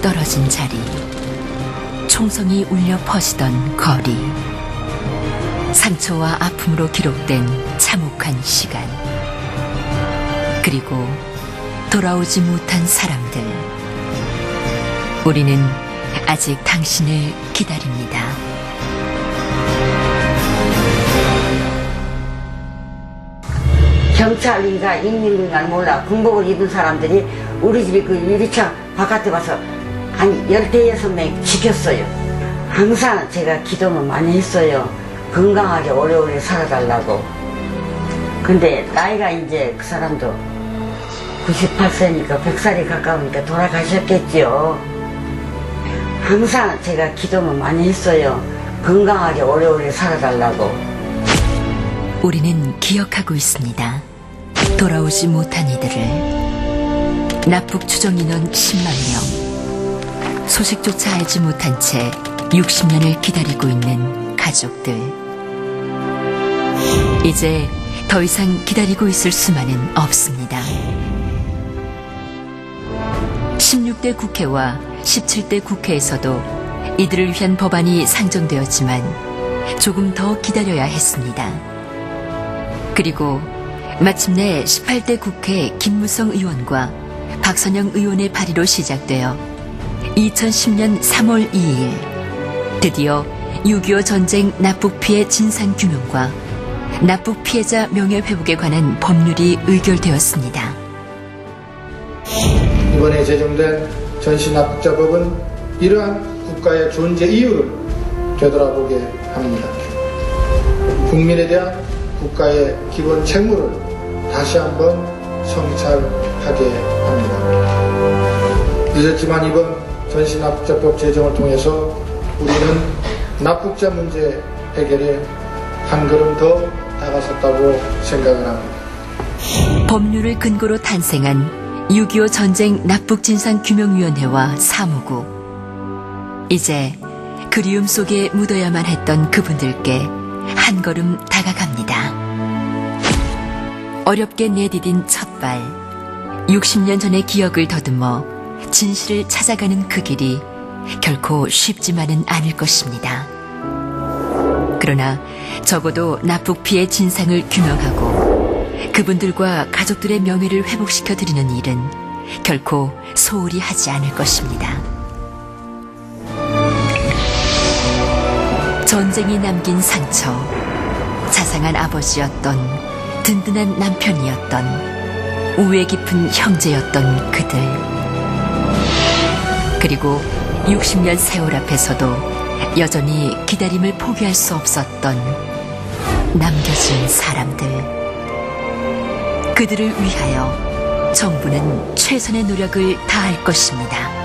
떨어진 자리, 총성이 울려 퍼지던 거리, 상처와 아픔으로 기록된 참혹한 시간, 그리고 돌아오지 못한 사람들. 우리는 아직 당신을 기다립니다. 경찰인가 인민인가 몰라 군복을 입은 사람들이 우리 집에 그 유리창 바깥에 와서 한 열대여섯 명 지켰어요. 항상 제가 기도는 많이 했어요. 건강하게 오래오래 살아달라고. 근데 나이가 이제 그 사람도 98세니까 100살이 가까우니까 돌아가셨겠지요. 항상 제가 기도는 많이 했어요. 건강하게 오래오래 살아달라고. 우리는 기억하고 있습니다. 돌아오지 못한 이들을. 납북 추정 인원 10만 명. 소식조차 알지 못한 채 60년을 기다리고 있는 가족들. 이제 더 이상 기다리고 있을 수만은 없습니다. 16대 국회와 17대 국회에서도 이들을 위한 법안이 상정되었지만 조금 더 기다려야 했습니다. 그리고 마침내 18대 국회 김무성 의원과 박선영 의원의 발의로 시작되어 2010년 3월 2일 드디어 6.25 전쟁 납북 피해 진상 규명과 납북 피해자 명예 회복에 관한 법률이 의결되었습니다. 이번에 제정된 전시납북자법은 이러한 국가의 존재 이유를 되돌아보게 합니다. 국민에 대한 국가의 기본 책무를 다시 한번 성찰하게 합니다. 늦었지만 이번 전시납북자법 제정을 통해서 우리는 납북자 문제 해결에 한 걸음 더 다가섰다고 생각을 합니다. 법률을 근거로 탄생한 6.25 전쟁 납북진상규명위원회와 사무국. 이제 그리움 속에 묻어야만 했던 그분들께 한 걸음 다가갑니다. 어렵게 내디딘 첫 발. 60년 전의 기억을 더듬어 진실을 찾아가는 그 길이 결코 쉽지만은 않을 것입니다. 그러나 적어도 납북 피해 진상을 규명하고 그분들과 가족들의 명예를 회복시켜 드리는 일은 결코 소홀히 하지 않을 것입니다. 전쟁이 남긴 상처, 자상한 아버지였던 든든한 남편이었던 우애 깊은 형제였던 그들. 그리고 60년 세월 앞에서도 여전히 기다림을 포기할 수 없었던 남겨진 사람들. 그들을 위하여 정부는 최선의 노력을 다할 것입니다.